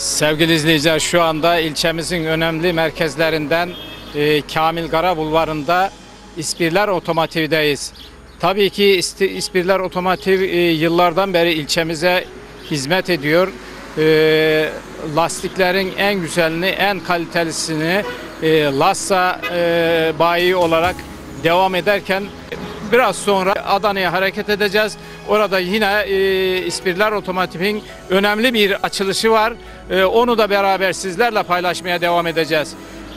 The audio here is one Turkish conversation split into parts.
Sevgili izleyiciler şu anda ilçemizin önemli merkezlerinden e, Kamil Gara Bulvarı'nda İspirler Otomotiv'deyiz. Tabii ki İspirler Otomotiv e, yıllardan beri ilçemize hizmet ediyor. E, lastiklerin en güzelini, en kalitelisini e, Lassa e, bayi olarak devam ederken Biraz sonra Adana'ya hareket edeceğiz. Orada yine e, İspirler Otomotiv'in önemli bir açılışı var. E, onu da beraber sizlerle paylaşmaya devam edeceğiz.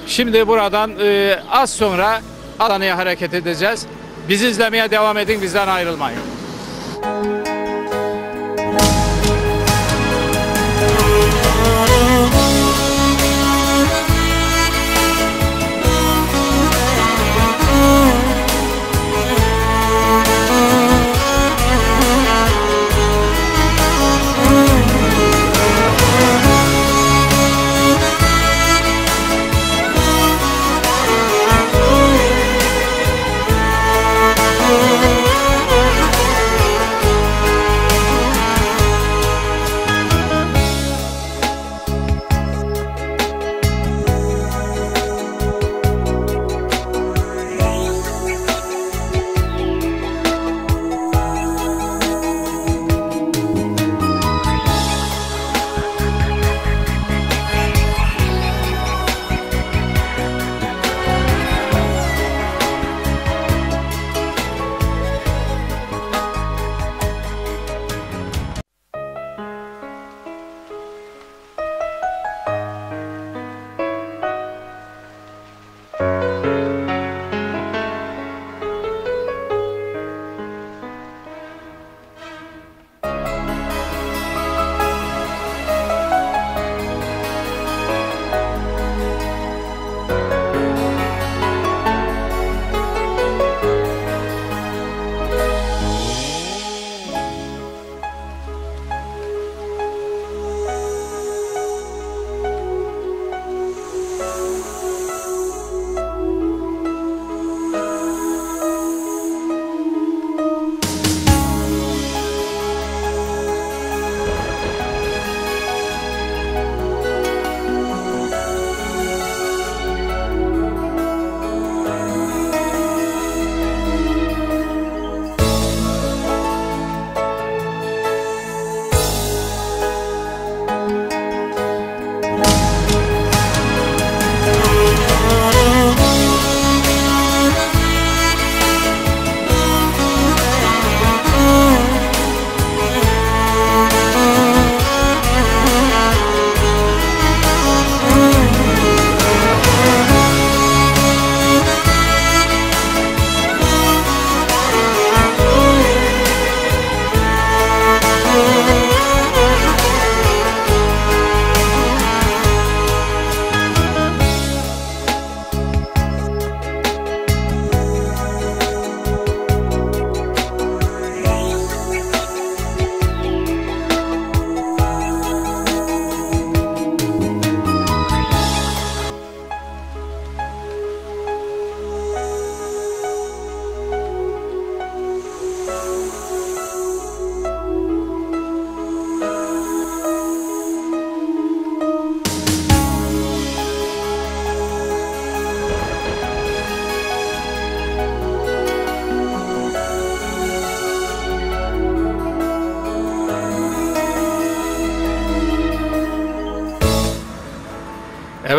Şimdi buradan e, az sonra Adana'ya hareket edeceğiz. Bizi izlemeye devam edin, bizden ayrılmayın.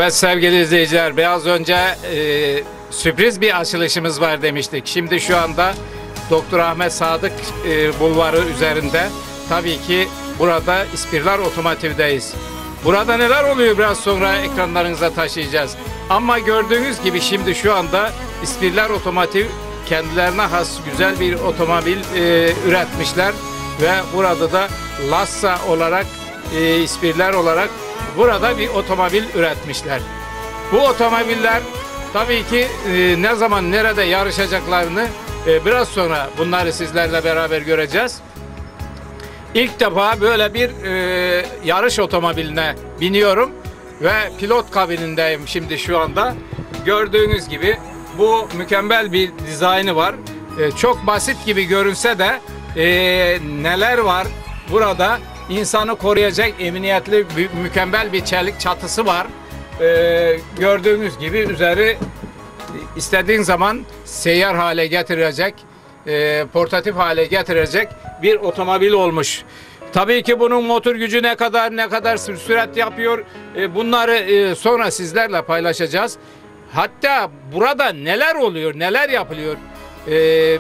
Evet sevgili izleyiciler, biraz önce e, sürpriz bir açılışımız var demiştik. Şimdi şu anda Doktor Ahmet Sadık e, Bulvarı üzerinde. Tabii ki burada İspirler Otomotiv'deyiz. Burada neler oluyor biraz sonra ekranlarınıza taşıyacağız. Ama gördüğünüz gibi şimdi şu anda İspirler Otomotiv kendilerine has güzel bir otomobil e, üretmişler. Ve burada da Lassa olarak, e, İspirler olarak burada bir otomobil üretmişler. Bu otomobiller tabii ki e, ne zaman nerede yarışacaklarını e, biraz sonra bunları sizlerle beraber göreceğiz. İlk defa böyle bir e, yarış otomobiline biniyorum ve pilot kabinindeyim şimdi şu anda. Gördüğünüz gibi bu mükemmel bir dizaynı var. Çok basit gibi görünse de neler var burada insanı koruyacak emniyetli mü- mükemmel bir çelik çatısı var. Ee, gördüğünüz gibi üzeri istediğin zaman seyyar hale getirecek, e, portatif hale getirecek bir otomobil olmuş. Tabii ki bunun motor gücü ne kadar ne kadar sür- sürat yapıyor e, bunları e, sonra sizlerle paylaşacağız. Hatta burada neler oluyor, neler yapılıyor, e,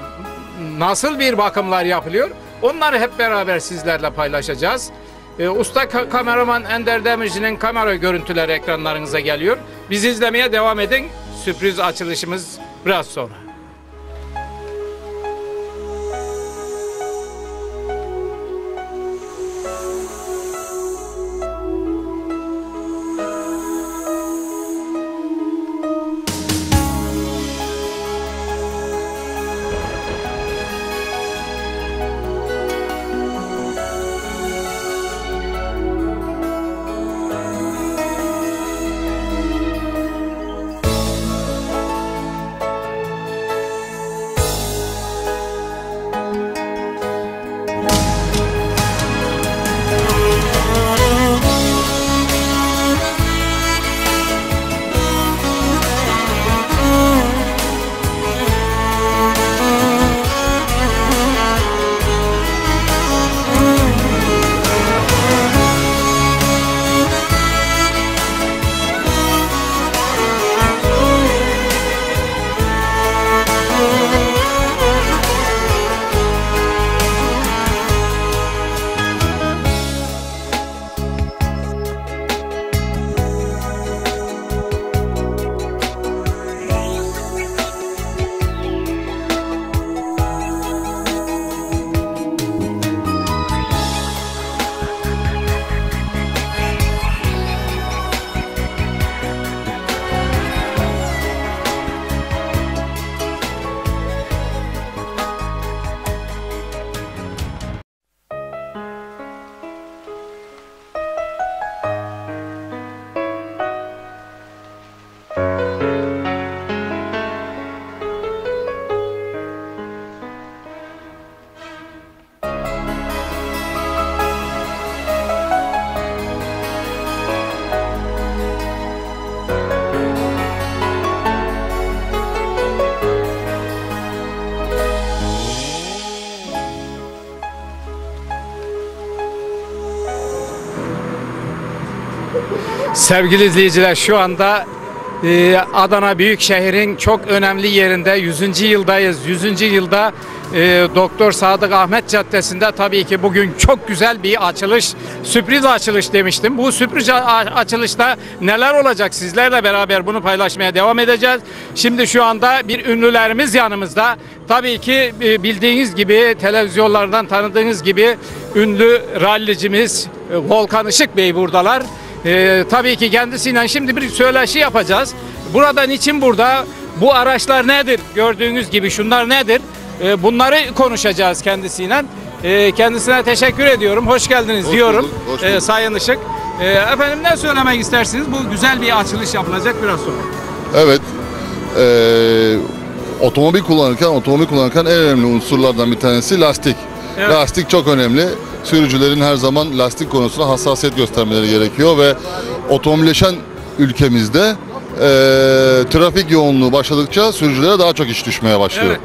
nasıl bir bakımlar yapılıyor onları hep beraber sizlerle paylaşacağız. E, usta ka- kameraman Ender Demirci'nin kamera görüntüleri ekranlarınıza geliyor. Bizi izlemeye devam edin. Sürpriz açılışımız biraz sonra. Sevgili izleyiciler şu anda e, Adana Büyükşehir'in çok önemli yerinde 100. yıldayız. 100. yılda e, Doktor Sadık Ahmet Caddesi'nde tabii ki bugün çok güzel bir açılış, sürpriz açılış demiştim. Bu sürpriz açılışta neler olacak sizlerle beraber bunu paylaşmaya devam edeceğiz. Şimdi şu anda bir ünlülerimiz yanımızda. Tabii ki e, bildiğiniz gibi televizyonlardan tanıdığınız gibi ünlü rallicimiz e, Volkan Işık Bey buradalar. Ee, tabii ki kendisiyle şimdi bir söyleşi yapacağız. Burada niçin burada? Bu araçlar nedir? Gördüğünüz gibi şunlar nedir? Ee, bunları konuşacağız kendisiyle. Ee, kendisine teşekkür ediyorum. Hoş geldiniz Hoş diyorum. bulduk, hoş bulduk. Sayın Işık. Ee, efendim ne söylemek istersiniz? Bu güzel bir açılış yapılacak biraz sonra. Evet. Eee, otomobil kullanırken, otomobil kullanırken en önemli unsurlardan bir tanesi lastik. Evet. Lastik çok önemli. Sürücülerin her zaman lastik konusunda hassasiyet göstermeleri gerekiyor ve otomobilleşen ülkemizde eee, trafik yoğunluğu başladıkça sürücülere daha çok iş düşmeye başlıyor. Evet.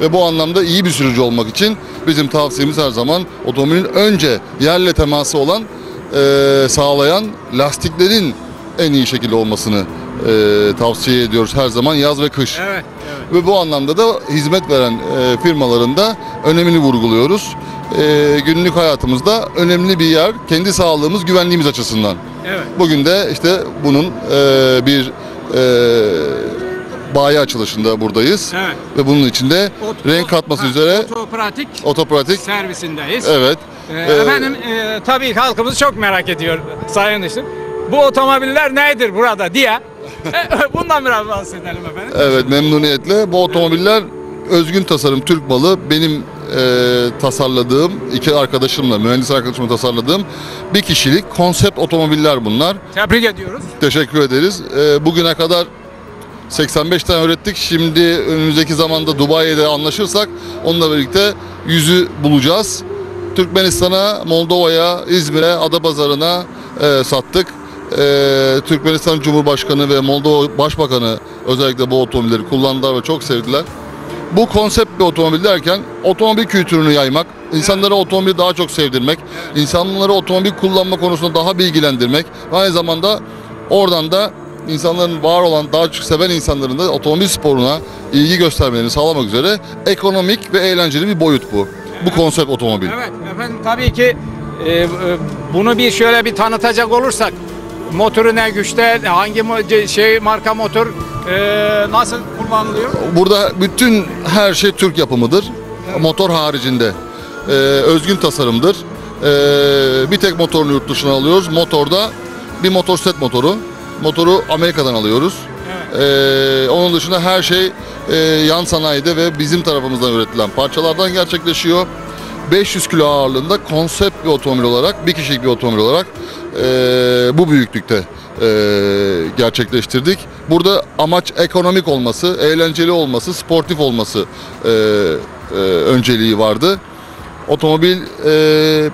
Ve bu anlamda iyi bir sürücü olmak için bizim tavsiyemiz her zaman otomobilin önce yerle teması olan eee, sağlayan lastiklerin en iyi şekilde olmasını eee, tavsiye ediyoruz her zaman yaz ve kış. Evet. Ve bu anlamda da hizmet veren e, firmaların da önemini vurguluyoruz. E, günlük hayatımızda önemli bir yer kendi sağlığımız, güvenliğimiz açısından. Evet. Bugün de işte bunun e, bir e, bayi açılışında buradayız. Evet. Ve bunun içinde Ot- renk katması ha, üzere Otopratik otopratik. servisindeyiz. Evet. Ee, Ee, efendim e, tabii halkımız çok merak ediyor Sayın Işık. Bu otomobiller nedir burada diye. E, Bundan biraz bahsedelim efendim. Evet memnuniyetle. Bu otomobiller özgün tasarım Türk malı. Benim e, tasarladığım, iki arkadaşımla, mühendis arkadaşımla tasarladığım bir kişilik konsept otomobiller bunlar. Tebrik ediyoruz. Teşekkür ederiz. E, bugüne kadar 85 tane ürettik. Şimdi önümüzdeki zamanda Dubai'de anlaşırsak onunla birlikte yüzü bulacağız. Türkmenistan'a, Moldova'ya, İzmir'e, Adapazarı'na e, sattık. E, Türkmenistan Cumhurbaşkanı ve Moldova Başbakanı özellikle bu otomobilleri kullandılar ve çok sevdiler. Bu konsept bir otomobil derken otomobil kültürünü yaymak, insanlara otomobili daha çok sevdirmek, insanları otomobil kullanma konusunda daha bilgilendirmek ve aynı zamanda oradan da insanların var olan daha çok seven insanların da otomobil sporuna ilgi göstermelerini sağlamak üzere ekonomik ve eğlenceli bir boyut bu. Bu konsept otomobil. Evet efendim tabii ki e, e, bunu bir şöyle bir tanıtacak olursak motoru ne güçte hangi şey marka motor e, nasıl kullanılıyor? Burada bütün her şey Türk yapımıdır. Motor haricinde. Ee, özgün tasarımdır. Ee, bir tek motorunu yurt dışına alıyoruz. Motorda bir motor set motoru. Motoru Amerika'dan alıyoruz. Ee, onun dışında her şey e, yan sanayide ve bizim tarafımızdan üretilen parçalardan gerçekleşiyor. 500 kilo ağırlığında konsept bir otomobil olarak, bir kişilik bir otomobil olarak e, bu büyüklükte e, gerçekleştirdik. Burada amaç ekonomik olması, eğlenceli olması, sportif olması e, e, önceliği vardı. Otomobil e,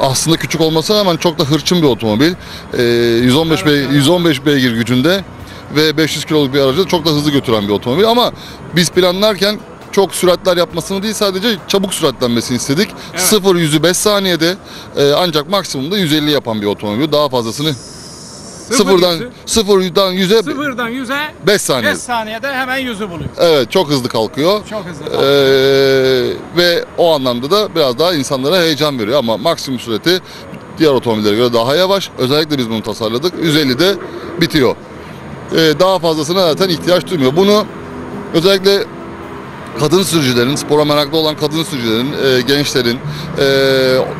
aslında küçük olmasına rağmen çok da hırçın bir otomobil. E, 115 bey 115 beygir gücünde ve 500 kiloluk bir aracı çok da hızlı götüren bir otomobil ama biz planlarken çok süratler yapmasını değil sadece çabuk süratlenmesini istedik. Evet. 0 yüzü 5 saniyede e, ancak maksimumda 150 yapan bir otomobil. Daha fazlasını sıfırdan sıfırdan 100'e Sıfırdan yüze 5 saniye. 5 saniyede hemen yüzü buluyor. Evet çok hızlı kalkıyor. Çok hızlı. Ee, ve o anlamda da biraz daha insanlara heyecan veriyor ama maksimum sürati diğer otomobillere göre daha yavaş. Özellikle biz bunu tasarladık. 150'de bitiyor. Ee, daha fazlasına zaten ihtiyaç duymuyor. Bunu özellikle kadın sürücülerin, spora meraklı olan kadın sürücülerin, e, gençlerin, e,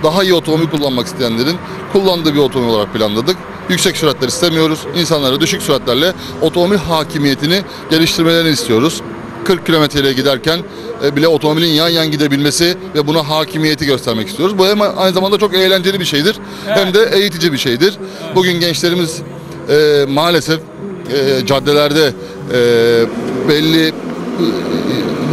daha iyi otomobil kullanmak isteyenlerin kullandığı bir otomobil olarak planladık. Yüksek süratler istemiyoruz. İnsanlara düşük süratlerle otomobil hakimiyetini geliştirmelerini istiyoruz. 40 kilometreyle giderken e, bile otomobilin yan yan gidebilmesi ve buna hakimiyeti göstermek istiyoruz. Bu hem aynı zamanda çok eğlenceli bir şeydir hem de eğitici bir şeydir. Bugün gençlerimiz e, maalesef e, caddelerde e, belli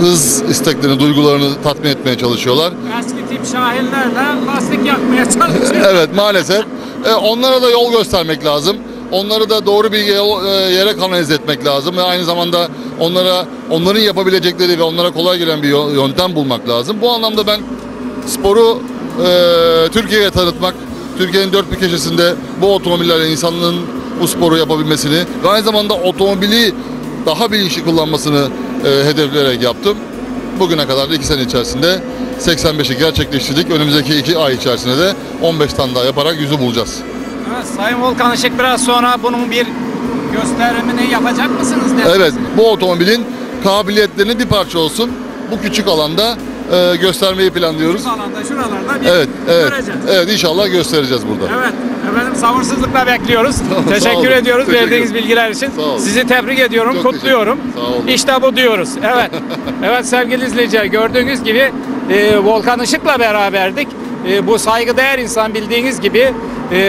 hız isteklerini, duygularını tatmin etmeye çalışıyorlar. Eski tip şahinlerle lastik yakmaya çalışıyor. Evet maalesef. E, onlara da yol göstermek lazım. Onları da doğru bir e, yere kanalize etmek lazım ve aynı zamanda onlara onların yapabilecekleri ve onlara kolay gelen bir yöntem bulmak lazım. Bu anlamda ben sporu e, Türkiye'ye tanıtmak, Türkiye'nin dört bir köşesinde bu otomobillerle insanlığın bu sporu yapabilmesini ve aynı zamanda otomobili daha bilinçli kullanmasını e, hedefleyerek yaptım. Bugüne kadar da 2 sene içerisinde 85'i gerçekleştirdik. Önümüzdeki 2 ay içerisinde de 15 tane daha yaparak yüzü bulacağız. Evet, Sayın Volkan Işık biraz sonra bunun bir gösterimini yapacak mısınız? Evet, bu otomobilin kabiliyetlerinin bir parça olsun. Bu küçük alanda e, göstermeyi planlıyoruz. Şu alanda şuralarda bir Evet, evet. göreceğiz. Evet, inşallah göstereceğiz burada. Evet. Efendim sabırsızlıkla bekliyoruz. sağ Teşekkür olun. ediyoruz Teşekkür verdiğiniz bilgiler için. Sağ. Sizi tebrik ediyorum, Çok kutluyorum. Sağ. İşte bu diyoruz. Evet. evet sevgili izleyiciler gördüğünüz gibi e, Volkan Işık'la beraberdik. E, bu saygıdeğer insan bildiğiniz gibi e,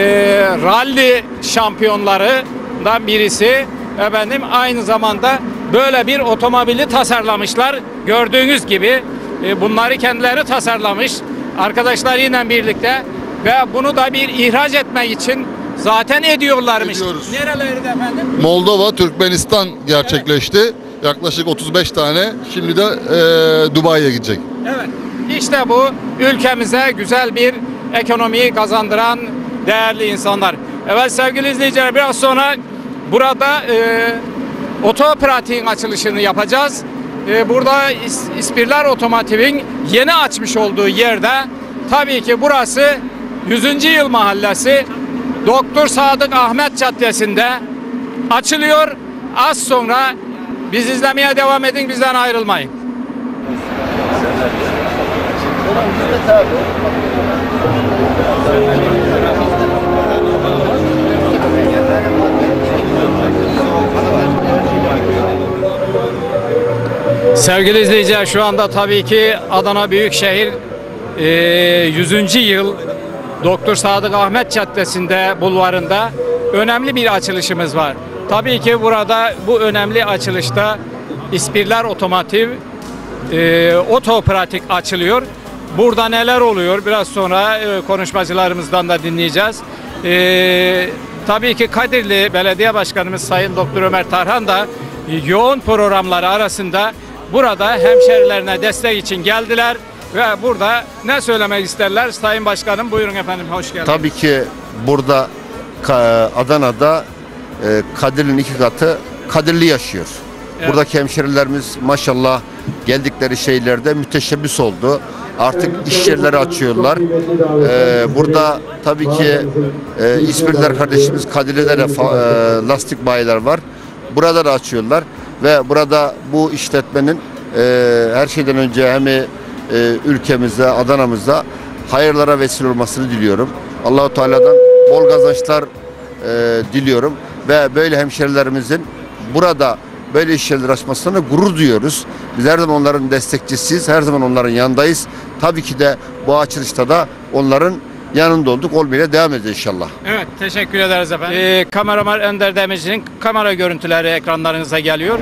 rally şampiyonlarından birisi. Efendim aynı zamanda böyle bir otomobili tasarlamışlar. Gördüğünüz gibi e, bunları kendileri tasarlamış. Arkadaşlarıyla birlikte ve bunu da bir ihraç etmek için zaten ediyorlarmış. Ediyoruz. Nerelerde efendim? Moldova, Türkmenistan gerçekleşti. Yaklaşık 35 tane. Şimdi de e, Dubai'ye gidecek. Evet. İşte bu ülkemize güzel bir ekonomiyi kazandıran değerli insanlar. Evet sevgili izleyiciler biraz sonra burada e, otopratiğin açılışını yapacağız. E, burada İs- İspirler Otomotiv'in yeni açmış olduğu yerde tabii ki burası 100. Yıl Mahallesi Doktor Sadık Ahmet Caddesi'nde açılıyor. Az sonra biz izlemeye devam edin bizden ayrılmayın. Sevgili izleyiciler şu anda tabii ki Adana Büyükşehir e, 100. yıl Doktor Sadık Ahmet Caddesi'nde bulvarında önemli bir açılışımız var. Tabii ki burada bu önemli açılışta İspirler Otomotiv e, Otopratik açılıyor. Burada neler oluyor? Biraz sonra e, konuşmacılarımızdan da dinleyeceğiz. E, tabii ki Kadirli Belediye Başkanımız Sayın Doktor Ömer Tarhan da e, yoğun programları arasında burada hemşerilerine destek için geldiler ve burada ne söylemek isterler? Sayın Başkanım buyurun efendim hoş geldiniz. Tabii ki burada Adana'da e, Kadirli'nin iki katı Kadirli yaşıyor. Evet. Buradaki hemşerilerimiz maşallah geldikleri şeylerde müteşebbis oldu. Artık iş yerleri açıyorlar. E, burada tabii ki e, İzmirliler kardeşimiz Kadirli'de de e, lastik bayiler var. Burada da açıyorlar ve burada bu işletmenin e, her şeyden önce hem e, ülkemize, Adana'mıza hayırlara vesile olmasını diliyorum. Allahu Teala'dan bol kazançlar e, diliyorum ve böyle hemşerilerimizin burada böyle iş yerleri açmasına gurur duyuyoruz. Biz her zaman onların destekçisiyiz, her zaman onların yanındayız. Tabii ki de bu açılışta da onların yanında olduk, olmaya devam edeceğiz inşallah. Evet teşekkür ederiz efendim. Ee, kameraman Önder Demirci'nin kamera görüntüleri ekranlarınıza geliyor.